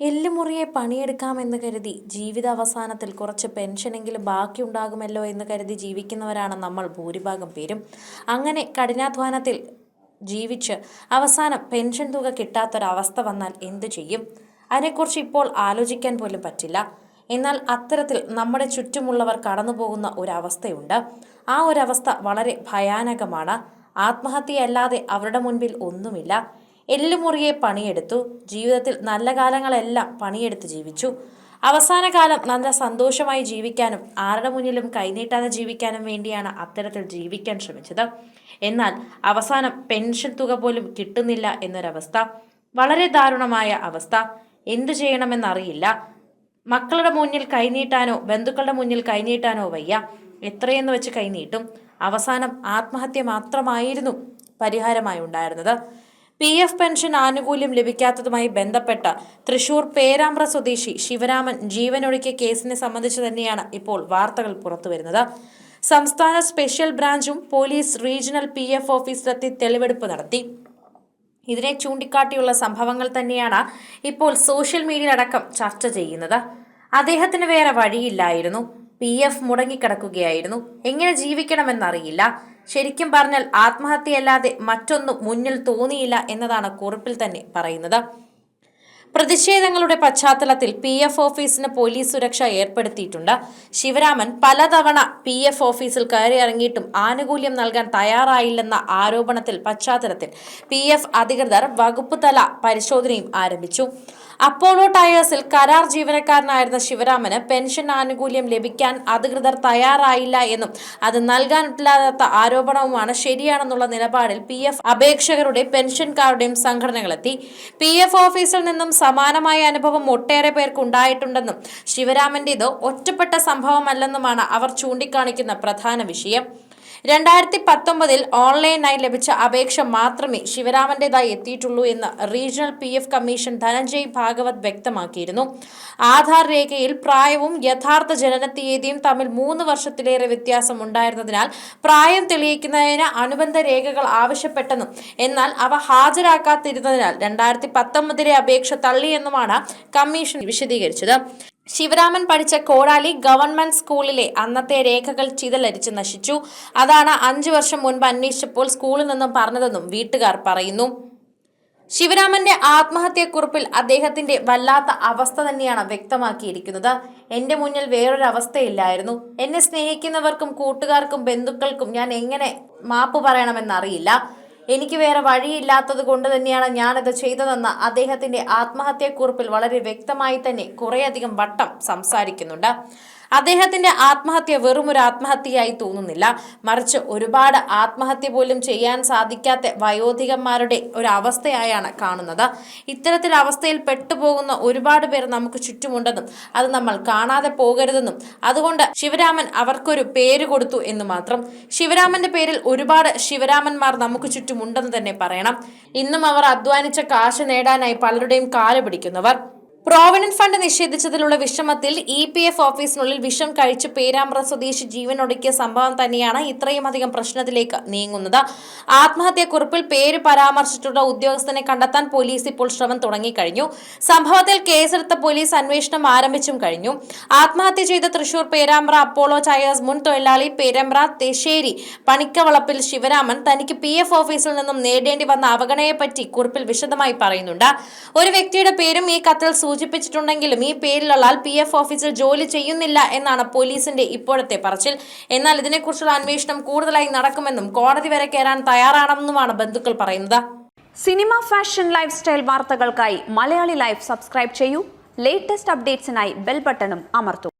എല്ലുമുറിയെ പണിയെടുക്കാമെന്ന് കരുതി ജീവിത ജീവിതാവസാനത്തിൽ കുറച്ച് പെൻഷനെങ്കിലും ബാക്കിയുണ്ടാകുമല്ലോ എന്ന് കരുതി ജീവിക്കുന്നവരാണ് നമ്മൾ ഭൂരിഭാഗം പേരും. അങ്ങനെ കഠിനാധ്വാനത്തിൽ ജീവിച്ച് അവസാനം പെൻഷൻ തുക കിട്ടാത്തൊരവസ്ഥ വന്നാൽ എന്തു ചെയ്യും? അതിനെക്കുറിച്ച് ഇപ്പോൾ ആലോചിക്കാൻ പോലും പറ്റില്ല. എന്നാൽ അത്തരത്തിൽ നമ്മുടെ ചുറ്റുമുള്ളവർ കടന്നു പോകുന്ന ഒരവസ്ഥയുണ്ട്. ആ ഒരവസ്ഥ വളരെ ഭയാനകമാണ്. ആത്മഹത്യയല്ലാതെ അവരുടെ മുൻപിൽ ഒന്നുമില്ല. എല്ലുമുറിയെ പണിയെടുത്തു. ജീവിതത്തിൽ നല്ല കാലങ്ങളെല്ലാം പണിയെടുത്ത് ജീവിച്ചു. അവസാന കാലം നല്ല സന്തോഷമായി ജീവിക്കാനും ആരുടെ മുന്നിലും കൈനീട്ടാതെ ജീവിക്കാനും വേണ്ടിയാണ് അത്തരത്തിൽ ജീവിക്കാൻ ശ്രമിച്ചത്. എന്നാൽ അവസാനം പെൻഷൻ തുക പോലും കിട്ടുന്നില്ല എന്നൊരവസ്ഥ വളരെ ദാരുണമായ അവസ്ഥ. എന്തു ചെയ്യണമെന്നറിയില്ല. മക്കളുടെ മുന്നിൽ കൈനീട്ടാനോ ബന്ധുക്കളുടെ മുന്നിൽ കൈനീട്ടാനോ വയ്യ. എത്രയെന്ന് വെച്ച് കൈനീട്ടും. അവസാനം ആത്മഹത്യ മാത്രമായിരുന്നു പരിഹാരമായി ഉണ്ടായിരുന്നത്. പി എഫ് പെൻഷൻ ആനുകൂല്യം ലഭിക്കാത്തതുമായി ബന്ധപ്പെട്ട തൃശൂർ പേരാമ്പ്ര സ്വദേശി ശിവരാമൻ ജീവനൊഴുക്കിയ കേസിനെ സംബന്ധിച്ച് തന്നെയാണ് ഇപ്പോൾ വാർത്തകൾ പുറത്തുവരുന്നത്. സംസ്ഥാന സ്പെഷ്യൽ ബ്രാഞ്ചും പോലീസ് റീജിയണൽ പി എഫ് ഓഫീസിലെത്തി തെളിവെടുപ്പ് നടത്തി. ഇതിനെ ചൂണ്ടിക്കാട്ടിയുള്ള സംഭവങ്ങൾ തന്നെയാണ് ഇപ്പോൾ സോഷ്യൽ മീഡിയയിലടക്കം ചർച്ച ചെയ്യുന്നത്. അദ്ദേഹത്തിന് വേറെ വഴിയില്ലായിരുന്നു. P F മുടങ്ങിക്കിടക്കുകയായിരുന്നു. എങ്ങനെ ജീവിക്കണമെന്നറിയില്ല. ശരിക്കും പറഞ്ഞാൽ ആത്മഹത്യയല്ലാതെ മറ്റൊന്നും മുന്നിൽ തോന്നിയില്ല എന്നതാണ് കുറിപ്പിൽ തന്നെ പറയുന്നത്. പ്രതിഷേധങ്ങളുടെ പശ്ചാത്തലത്തിൽ പി എഫ് ഓഫീസിന് പോലീസ് സുരക്ഷ ഏർപ്പെടുത്തിയിട്ടുണ്ട്. ശിവരാമൻ പലതവണ പി എഫ് ഓഫീസിൽ കയറി ഇറങ്ങിയിട്ടും ആനുകൂല്യം നൽകാൻ തയ്യാറായില്ലെന്ന ആരോപണത്തിൽ പശ്ചാത്തലത്തിൽ പി എഫ് അധികൃതർ വകുപ്പ് തല പരിശോധനയും ആരംഭിച്ചു. അപ്പോളോ ടയേഴ്സിൽ കരാർ ജീവനക്കാരനായിരുന്ന ശിവരാമന് പെൻഷൻ ആനുകൂല്യം ലഭിക്കാൻ അധികൃതർ തയ്യാറായില്ല എന്നും അത് നൽകാനില്ലാത്ത ആരോപണവുമാണ് ശരിയാണെന്നുള്ള നിലപാടിൽ പി എഫ് അപേക്ഷകരുടെ പെൻഷൻകാരുടെയും സംഘടനകളെത്തി. പി എഫ് ഓഫീസിൽ നിന്നും സമാനമായ അനുഭവം ഒട്ടേറെ പേർക്ക് ഉണ്ടായിട്ടുണ്ടെന്നും ശിവരാമന്റേത് ഒറ്റപ്പെട്ട സംഭവമല്ലെന്നുമാണ് അവർ ചൂണ്ടിക്കാണിക്കുന്ന പ്രധാന വിഷയം. രണ്ടായിരത്തി പത്തൊമ്പതിൽ ഓൺലൈനായി ലഭിച്ച അപേക്ഷ മാത്രമേ ശിവരാമന്റേതായി എത്തിയിട്ടുള്ളൂ എന്ന് regional P F commission Dhananjay Bhagwat വ്യക്തമാക്കിയിരുന്നു. ആധാർ രേഖയിൽ പ്രായവും യഥാർത്ഥ ജനന തീയതിയും തമ്മിൽ മൂന്ന് വർഷത്തിലേറെ വ്യത്യാസം ഉണ്ടായിരുന്നതിനാൽ പ്രായം തെളിയിക്കുന്നതിന് അനുബന്ധ രേഖകൾ ആവശ്യപ്പെട്ടെന്നും എന്നാൽ അവ ഹാജരാക്കാത്തിരുന്നതിനാൽ രണ്ടായിരത്തി പത്തൊമ്പതിലെ അപേക്ഷ തള്ളിയെന്നുമാണ് കമ്മീഷൻ വിശദീകരിച്ചത്. ശിവരാമൻ പഠിച്ച കോടാലി ഗവൺമെന്റ് സ്കൂളിലെ അന്നത്തെ രേഖകൾ ചിതലരിച്ച് നശിച്ചു. അതാണ് അഞ്ചു വർഷം മുൻപ് അന്വേഷിച്ചപ്പോൾ സ്കൂളിൽ നിന്നും പറഞ്ഞതെന്നും വീട്ടുകാർ പറയുന്നു. ശിവരാമന്റെ ആത്മഹത്യക്കുറിപ്പിൽ അദ്ദേഹത്തിന്റെ വല്ലാത്ത അവസ്ഥ തന്നെയാണ് വ്യക്തമാക്കിയിരിക്കുന്നത്. എന്റെ മുന്നിൽ വേറൊരു അവസ്ഥയില്ലായിരുന്നു എന്നെ സ്നേഹിക്കുന്നവർക്കും കൂട്ടുകാർക്കും ബന്ധുക്കൾക്കും ഞാൻ എങ്ങനെ മാപ്പ് പറയണമെന്നറിയില്ല. എനിക്ക് വേറെ വഴിയില്ലാത്തത് കൊണ്ട് തന്നെയാണ് ഞാനത് ചെയ്തതെന്ന് അദ്ദേഹത്തിന്റെ ആത്മഹത്യാക്കുറിപ്പിൽ വളരെ വ്യക്തമായി തന്നെ കുറേയധികം വട്ടം സംസാരിക്കുന്നുണ്ട്. അദ്ദേഹത്തിന്റെ ആത്മഹത്യ വെറും ഒരു ആത്മഹത്യയായി തോന്നുന്നില്ല. മറിച്ച് ഒരുപാട് ആത്മഹത്യ പോലും ചെയ്യാൻ സാധിക്കാത്ത വയോധികന്മാരുടെ ഒരു അവസ്ഥയായാണ് കാണുന്നത്. ഇത്തരത്തിൽ അവസ്ഥയിൽ പെട്ടുപോകുന്ന ഒരുപാട് പേർ നമുക്ക് ചുറ്റുമുണ്ടെന്നും അത് നമ്മൾ കാണാതെ പോകരുതെന്നും അതുകൊണ്ട് ശിവരാമൻ അവർക്കൊരു പേര് കൊടുത്തു എന്ന് മാത്രം. ശിവരാമന്റെ പേരിൽ ഒരുപാട് ശിവരാമന്മാർ നമുക്ക് ചുറ്റുമുണ്ടെന്ന് തന്നെ പറയണം. ഇന്നും അവർ അധ്വാനിച്ച കാശ് നേടാനായി പലരുടെയും കാൽ പിടിക്കുന്നവർ. പ്രോവിഡന്റ് ഫണ്ട് നിഷേധിച്ചതിലുള്ള വിഷമത്തിൽ ഇ പി എഫ് ഓഫീസിനുള്ളിൽ വിഷം കഴിച്ച് പേരാമ്പ്ര സ്വദേശി ജീവനൊടുക്കിയ സംഭവം തന്നെയാണ് ഇത്രയും അധികം പ്രശ്നത്തിലേക്ക് നീങ്ങുന്നത്. ആത്മഹത്യക്കുറിപ്പിൽ പേര് പരാമർശിച്ചിട്ടുള്ള ഉദ്യോഗസ്ഥനെ കണ്ടെത്താൻ പോലീസ് ഇപ്പോൾ ശ്രമം തുടങ്ങിക്കഴിഞ്ഞു. സംഭവത്തിൽ കേസെടുത്ത പോലീസ് അന്വേഷണം ആരംഭിച്ചും കഴിഞ്ഞു. ആത്മഹത്യ ചെയ്ത തൃശൂർ പേരാമ്പ്ര അപ്പോളോ ടയേഴ്സ് മുൻ തൊഴിലാളി പേരാമ്പ്ര തെശ്ശേരി പണിക്കവളപ്പിൽ ശിവരാമൻ തനിക്ക് പി എഫ് ഓഫീസിൽ നിന്നും നേടേണ്ടി വന്ന അവഗണനയെപ്പറ്റി കുറിപ്പിൽ വിശദമായി പറയുന്നുണ്ട്. ഒരു വ്യക്തിയുടെ പേരും ഈ കത്തിൽ സൂചിപ്പിച്ചിട്ടുണ്ടെങ്കിലും ഈ ആൾ പി എഫ് ഓഫീസിൽ ജോലി ചെയ്യുന്നില്ല എന്നാണ് പോലീസിന്റെ ഇപ്പോഴത്തെ പറച്ചിൽ. എന്നാൽ ഇതിനെക്കുറിച്ചുള്ള അന്വേഷണം കൂടുതലായി നടക്കുമെന്നും കോടതി വരെ കയറാൻ തയ്യാറാണെന്നുമാണ് ബന്ധുക്കൾ പറയുന്നത്. സിനിമ ഫാഷൻ ലൈഫ് സ്റ്റൈൽ വാർത്തകൾക്കായി മലയാളി ലൈഫ് സബ്സ്ക്രൈബ് ചെയ്യൂ. ലേറ്റസ്റ്റ് അപ്ഡേറ്റ്സിനായി ബെൽ ബട്ടണും അമർത്തൂ.